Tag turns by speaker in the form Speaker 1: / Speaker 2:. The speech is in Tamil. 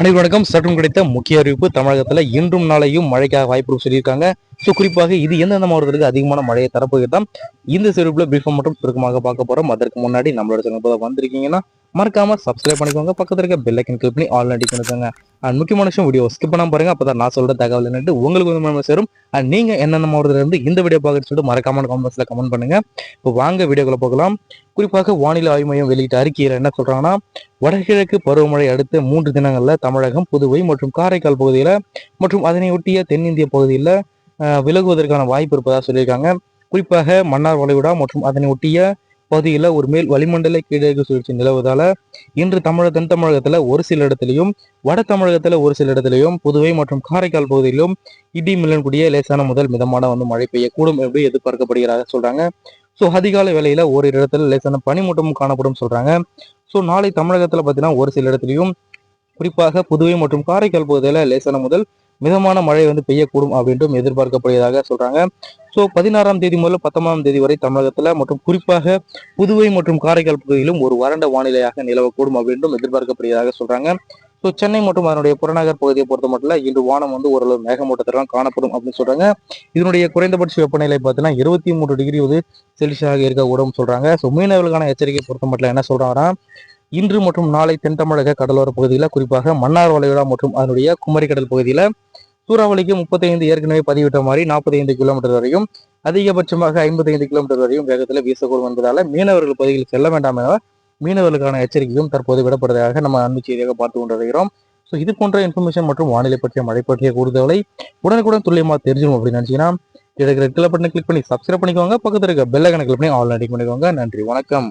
Speaker 1: அனைவரும் வணக்கம். சற்றும் கிடைத்த முக்கிய அறிவிப்பு தமிழகத்துல இன்றும் நாளையும் மழைக்காக வாய்ப்பு சொல்லியிருக்காங்க. ஸோ குறிப்பாக இது எந்தெந்த மாவட்டத்திற்கு அதிகமான மழையை தரப்போகிறதாம் இந்த சிறப்பில் பிரீஃபா மற்றும் சுருக்கமாக பார்க்க போகிறோம் அதற்கு முன்னாடி நம்மளோட சிறப்பு வந்திருக்கீங்கன்னா மறக்காம சப்ஸ்கிரைப் பண்ணிக்கோங்க. பக்கத்துல இருக்க பெல் ஐக்கன் கிளிக் பண்ணி ஆல் அடி பண்ணிக்கோங்க. அண்ட் முக்கியமான விஷயம் வீடியோ ஸ்கிப் பண்ணாம பாருங்க. அப்பதான் நான் சொல்ற தகவல் என்னட்டு உங்களுக்கு வந்து நம்ம சேரும். அண்ட் நீங்க என்னென்ன மாவட்டத்துல இருந்து இந்த வீடியோ பார்க்க சொல்லிட்டு மறக்காம காமெண்ட்ஸ்ல கமெண்ட் பண்ணுங்க. இப்போ வாங்க வீடியோக்குள்ள போகலாம். குறிப்பாக வானிலை ஆய்வு மையம் வெளியிட்ட அறிக்கையில் என்ன சொல்றாங்கன்னா வடகிழக்கு பருவமழை அடுத்த மூன்று தினங்கள்ல தமிழகம் புதுவை மற்றும் காரைக்கால் பகுதியில மற்றும் அதனை ஒட்டிய தென்னிந்திய பகுதியில் விலகுவதற்கான வாய்ப்பு இருப்பதாக சொல்லியிருக்காங்க. குறிப்பாக மன்னார் வளைகுடா மற்றும் அதனை ஒட்டிய பகுதியில் ஒரு மேல் வளிமண்டல கீழகு சுழற்சி நிலவுவதால் இன்று தமிழக தென் தமிழகத்துல ஒரு சில இடத்துலையும் வட தமிழகத்துல ஒரு சில இடத்துலையும் புதுவை மற்றும் காரைக்கால் பகுதியிலும் இடி மில்லன் கூடிய லேசான முதல் மிதமான வந்து மழை பெய்யக்கூடும் என்று எதிர்பார்க்கப்படுகிறாங்க சொல்றாங்க. ஸோ அதிகாலை வேலையில் ஒரு இடத்துல லேசான பனிமூட்டமும் காணப்படும் சொல்றாங்க. ஸோ நாளை தமிழகத்துல பார்த்தீங்கன்னா ஒரு சில இடத்துலையும் குறிப்பாக புதுவை மற்றும் காரைக்கால் பகுதியில் லேசான முதல் மிதமான மழை வந்து பெய்யக்கூடும் அப்படின்றும் எதிர்பார்க்கப்படுவதாக சொல்றாங்க. ஸோ பதினாறாம் தேதி முதல் பத்தொன்பதாம் தேதி வரை தமிழகத்தில் மற்றும் குறிப்பாக புதுவை மற்றும் காரைக்கால் பகுதியிலும் ஒரு வறண்ட வானிலையாக நிலவக்கூடும் அப்படின்றும் எதிர்பார்க்கப்படுவதாக சொல்றாங்க. ஸோ சென்னை மற்றும் அதனுடைய புறநகர் பகுதியை பொறுத்த மட்டும் இன்று வானம் வந்து ஓரளவு மேகமூட்டத்திலாம் காணப்படும் அப்படின்னு சொல்றாங்க. இதனுடைய குறைந்தபட்ச வெப்பநிலை பார்த்தீங்கன்னா இருபத்தி மூன்று டிகிரி வந்து செல்சியஸாக இருக்கக்கூடும் சொல்றாங்க. ஸோ மீனவர்களுக்கான எச்சரிக்கை பொறுத்த மட்டும் என்ன சொல்றாங்கன்னா இன்று மற்றும் நாளை தென் தமிழக கடலோர பகுதியில் குறிப்பாக மன்னார் வளைகுடா மற்றும் அதனுடைய குமரிக்கடல் பகுதியில் சூறாவளிக்கு முப்பத்தைந்து ஏற்கனவே பதிவிட்ட மாதிரி நாற்பத்தைந்து கிலோமீட்டர் வரையும் அதிகபட்சமாக ஐம்பத்தைந்து கிலோமீட்டர் வரையும் வேகத்தில் வீசக்கூடும் என்பதால் மீனவர்கள் பகுதியில் செல்ல வேண்டாம் என மீனவர்களுக்கான எச்சரிக்கையும் தற்போது விடப்படுவதாக நம்ம அன்பு செய்தியாக பார்த்து கொண்டிருக்கிறோம். ஸோ இது போன்ற இன்ஃபர்மேஷன் மற்றும் வானிலை பற்றிய மழை பற்றிய கூடுதலை உடனுக்குடன் துல்லியமாக தெரிஞ்சிடும் அப்படின்னு நினச்சிங்கன்னா இருக்கிற கிளிக் பண்ணி கிளிக் பண்ணி சப்ஸ்கிரைப் பண்ணிக்கோங்க. பக்கத்தில் இருக்க பெல்லை கணக்கில் பண்ணி ஆல் பண்ணிக்கோங்க. நன்றி வணக்கம்.